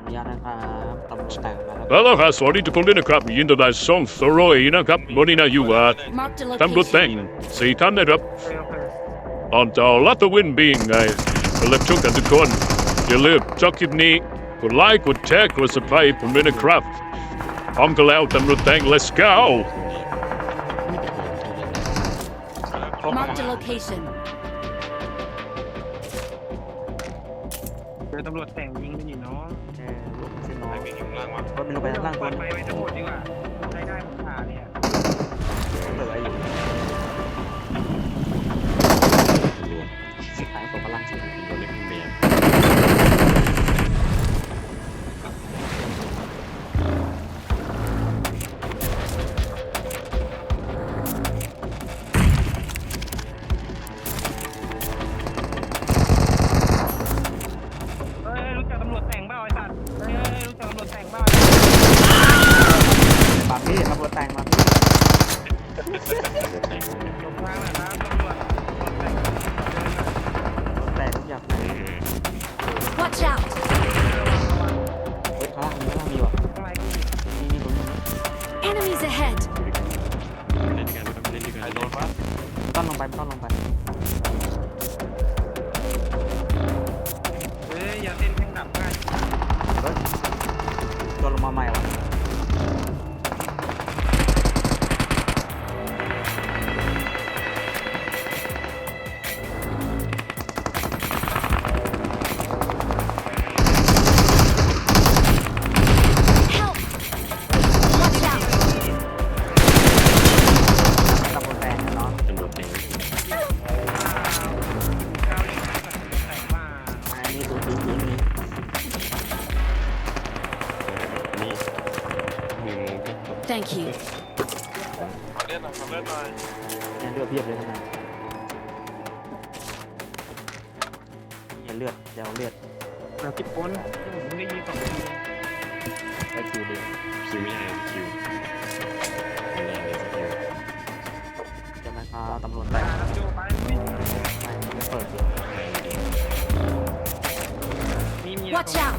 อนุญาตนะครับตำรวจแต่งมาแล้วแล้วล่ะครับสวัสดีทุกคนด้วยนะครับยินดีต้อนรับส่งสโรยนะครับวันนี้นะอยู่ว่า Marked a ตำรวจแต่ง location. สี่ท่านนะครับตอนเจ้าลัตเตอร์วินบีไงเล็บชมกันทุกคน อย่าลืมชอบคลิปนี้ กดไลค์ กดแชร์ กด subscribe ผมด้วยนะครับพร้อมกันแล้วตำรวจแต่ง let's go Marked a location. อตำรวจแต่งยิงกันอยู่เนาะเออลูกชื่อน้องไอ้วิ่งอยู่ข้างล่างวะรถมันลงไปข้างล่างเปิก่อนดไฟไว้ทั้งหมดดีกว่าใช้ได้ผมขาเนี่ยเปิดไว้อยู่สุดท้ายตกพลังเสีย จบทางหน่อยนะตำรวจตำรวจแต่งแต่งทุกอย่างเลย Watch out! เฮ้ยข้างล่างมีข้างล่างมีว่ะข้างในก็มี นี่นี่ตรงนี้ Enemies ahead! ใครโดนวะต้อนลงไปต้อนลงไปเฮ้ย อย่าเต้นแข่งดับง่ายเฮ้ยโดนลงมาใหม่ว่ะ Thank you. ขอเลือดหน่อยขอเลือดหน่อยเนี่ยเลือดเพียบเลยทำไมเนี่ยเลือดเดี๋ยวเอาเลือดแบบคิดพ้นที่ผมได้ยินสองทีไปคิวดีคิวไม่ได้คิวไม่ได้เลยคิวจะมาครับตำรวจแต่งตาลำโยไปวิ่งไม่ไม่เปิดเดี๋ยวมีมี Watch out!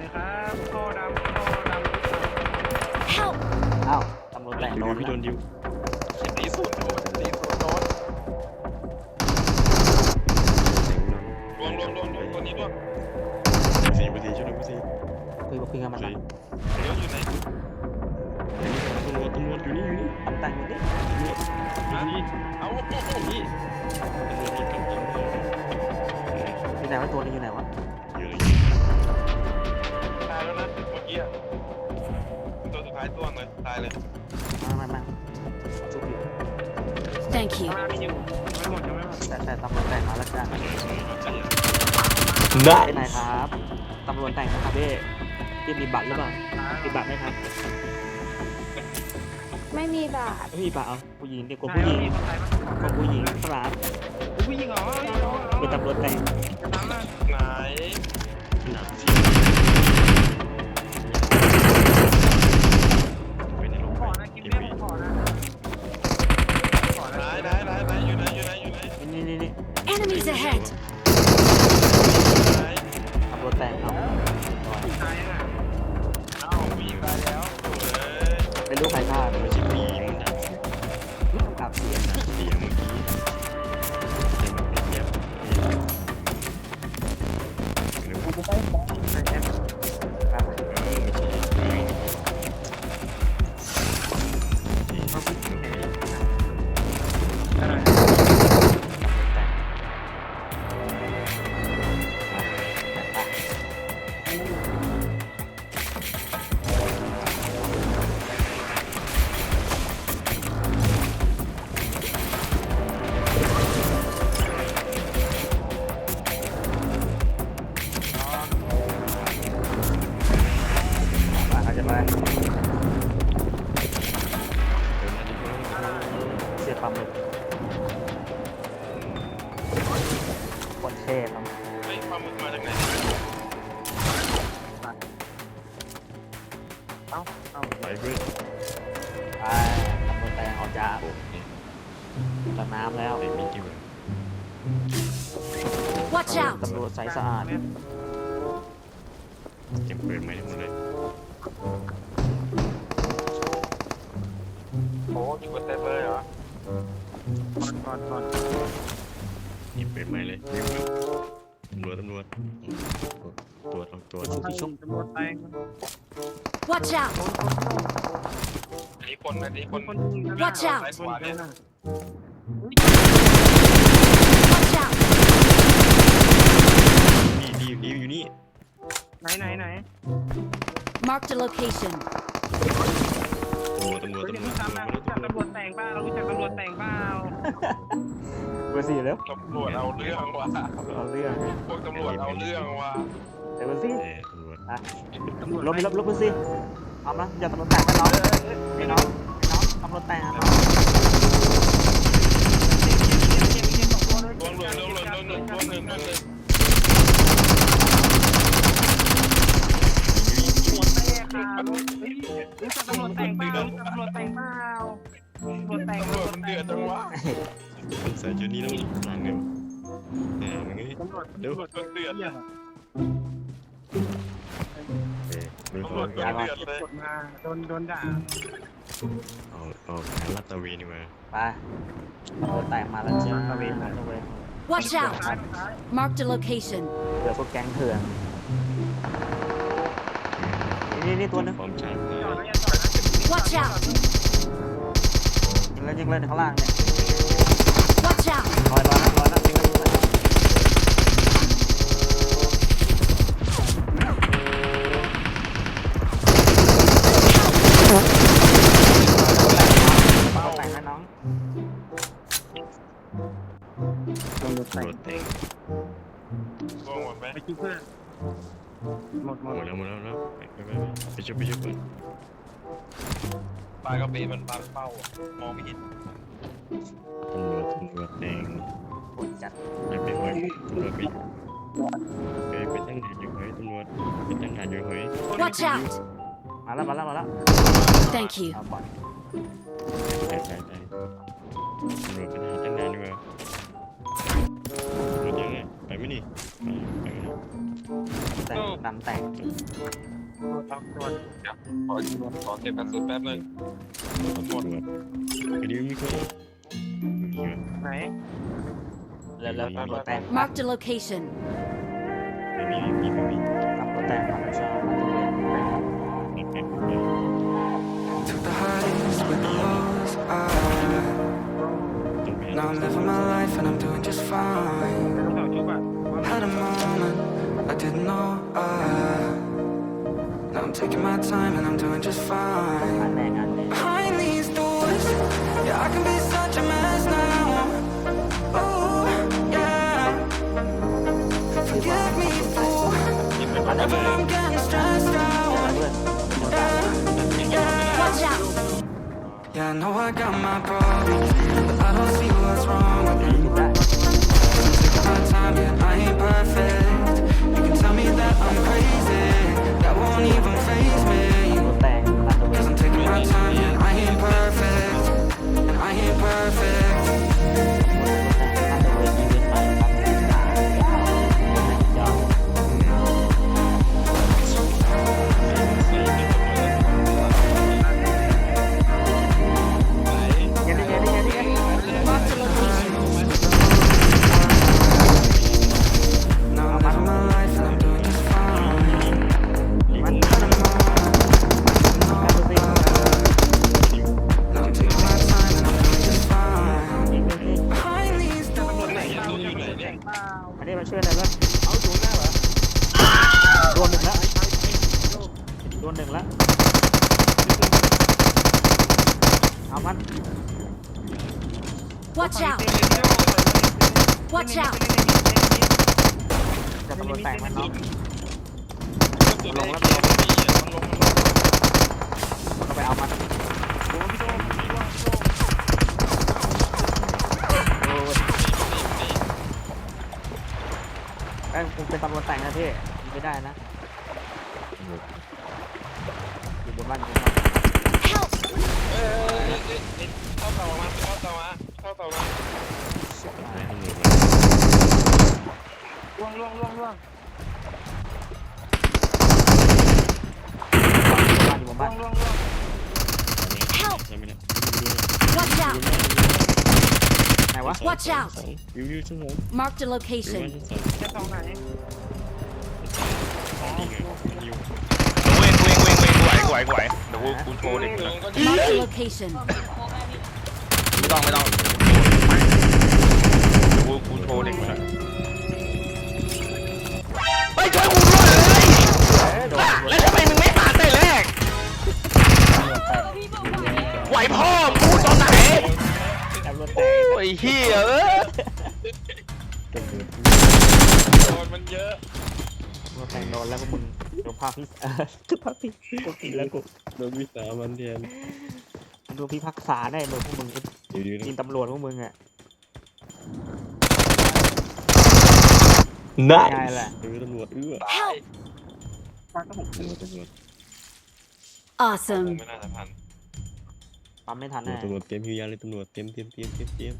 ตรวจด่านหน่อยครับท่อดำท่อดำ Help! อ้าวตำรวจแต่งโดนพี่โดนดิวตีสูตรโดนตีสูตรโดนรวมรวมรวมรวมตัวนี้รวมสี่เปอร์เซ็นต์ช่วยหน่อยเปอร์เซ็นต์คุยกับคุยกับมันนะเดี๋ยวอยู่ไหนตำรวจตำรวจอยู่นี่อยู่นี่ตำแต่งอยู่ดิฮะเอาโอ้โหนี่ตำรวจมีกำลังอยู่ไหนวะตัวนี้อยู่ไหนวะ ตัวเลยตายเลยมามามาชุบอยู่ Thank you. ข้างหน้ามีอยู่ไม่หมดยังไม่หมดแต่แต่ตำรวจแต่งมาแล้วจ้ะได้ไปไหนครับตำรวจแต่งนะครับพี่พี่มีบัตรหรือเปล่ามีบัตรไหมครับไม่มีบาทไม่มีบัตรเอาผู้หญิงเด็กกว่าใช่ผู้หญิงมีคนไทยมั้ยกว่าผู้หญิงครับผู้หญิงเหรอเฮ้ยเอาเอาเป็นตำรวจแต่งจะตามมาไหนหนักที่ เอ้าเอ้าไปเพื่อนไปตำรวจแต่งออกจากโอ้ยจากน้ำแล้วไอ้มิกกี้เว้ย Watch out! ตำรวจใสสะอาดเก็บปืนมาให้หมดเลยโอ้อยู่บนเต็มเลยเหรอก่อนก่อนก่อนเก็บปืนมาเลยยิงมันตำรวจตำรวจตัวต้องตัวชุบชุบตำรวจแตง Watch out! อันนี้คนอันนี้คน คนยิงกัน Watch out ซ้ายขวาเนี่ย Watch out! นี่ดีดีอยู่นี่ไหนไหนไหน Marked a location. ตัวตำรวจเฮ้ยตำรวรู้จจักตำรวจรู้จักตำรวจแต่งเปล่ารู้จักตำรวจแต่งเปล่าเบอร์สี่เร็วตำรวจเอาเรื่องว่ะเอาเรื่องพวกตำรวจเอาเรื่องว่ะเดี๋ยวเบอร์สี่เออตำรวจตำรวจลบไปลบลบเบอร์สี่เอามาอย่าตำรวจแต่งให้น้องให้น้องให้น้องตำรวจแต่งให้น้องล่วงหล่นล่วงหล่นล่วงหล่นล่วงห ล่นล่วงหล่นตำรวจแต่งค่ะเฮ้ยรู้จักตำรวจแต่งเปล่ารู้จักตำรวจแต่งเปล่าตำรวจแต่งตำรวจมันเดือดจังวะใส่ชุดนี้ต้องหลังเดียวเออมึงไงตำรวจเดี๋ยวตำรวจมันเดือดเหี้ยเอ อมึงตำขรอวจก่อนมันเดือดเลยกดมาโดนโดนด่าเอาเอาลัดตระเวนดีกว่าไปตำรวจแต่งมาแล้วจ้าตะเวนตะเวน Watch ซ้าย out! ซ้าย Marked a location. เดี๋ยวพวกแก๊งเถื่อน นี่นี่ตัวนึงพร้อมชาร์จจอดนะอย่าจอดนะ Watch out! ยิงเลยยิงเลยข้างล่างเนี่ย Watch out! ลอยลอยนะลอยนะยิงเลยยิงเลย หมดหมหมดดแล้วหมดแล้วแล้วไปไปไปไปช่วยไปช่วยก่อนปลากระเบนมันบางเป้าอะมองไม่เห็นตำรวจตำรวจแต่งปวดจัดไปไปเฮ้ยตำรวจไปไปไปตั้งด่านอยู่เฮ้ยตำรวจไปตั้งด่านอยู่เฮ้ย Watch out! มาแล้วมาแล้วมาแล้ว Thank you. เอาบอลไปไปไปตำรวจไปหาตั้ ดำแต่งตรวจขอขอเก็บกระสุนแป๊บนึงตำรวจไปดิมีคนมีคนไหนแล้วแล้วตำรวจแต่ง Marked a location. ไม่มีไม่มีไม่มี my time and I'm doing just fine. Behind these doors, yeah, I can be such a mess now. Oh, yeah. Forgive me, fool. Whenever I'm getting stressed out. Yeah, yeah. Yeah, I know I got my problems, but I don't see what's wrong with me. I'm taking my time, yeah, I ain't perfect. You can tell me that I'm crazy. นหนึ่งแล้วเอามัน Watch out! Watch out! จะตำรวจแต่งมันเนาะกระสุนลงแล้วมันลงไม่มีอะมันลงมันลงก็ไปเอามันโอ้พี่โดมพี่ว่าพี่โดมโอ้ยอ้ยกูเป็นตำรวจแต่งนะพี่ยิงไม่ได้นะอยู่ บนบ้านอยู่บนบ้าน Help! เอ้ยเอ้ยเอ้ยเอ้ยเข้าเตามาเข้าเตามาเข้าเตามาตายตำรวจล่วงล่วงล่วงล่วงอยู่บนบ้านล่วงล่วง Help! ใช่ไหมเนี่ย Watch out! ไหนวะ Watch out วิววิวชั่วโมง Marked a วิวว่า location. ชั้นสองจะสองไหนนี่ไงมันอยู่เวงเวงเวงเวงกู ไหวกูไหวกูไหวเดี๋ยวกูกูโชว์เด็กมึง Marked a location. ไม่ต้องไม่ต้องเดี๋ยวกูกูโชว์เด็กมึงหน่อยเฮ้ยช่วยกูด้วยเลยแล้วทำไมมึงไม่มาแต่แรก ไหวพ่อพูดตอนไหนตำรวจแต่งโอ้ยเฮียเออโดนมันเยอะตำรวจแต่งโดนแล้วพวกมึงดูภาพพิเออ ดูภาพพิกูกินแล้วกูโดนวิสามันแทนดูพิพักษาได้เลยพวกมึงเดี๋ยวเดี๋ยวกินตำรวจพวกมึงอะได้ง่ายแหละเออตำรวจเอื้อ Help! ตำรวจตำรวจ Awesome. ไม่น่าจะทันปั๊มไม่ทันตำรวแน่จตำรวจเตรียมฮิวยาเลยตำรวจเตรียมเตรียมเตรียมเตรียมเตรียม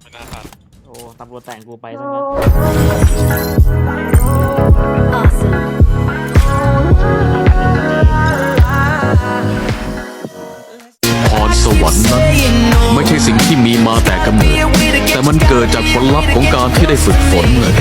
ไม่น่าทันโอ้ตำรวจแต่งกูไปซะงั้น Awesome. มาแต่กำเนิดแต่มันเกิดจากผลลัพธ์ของการที่ได้ฝึกฝนเลย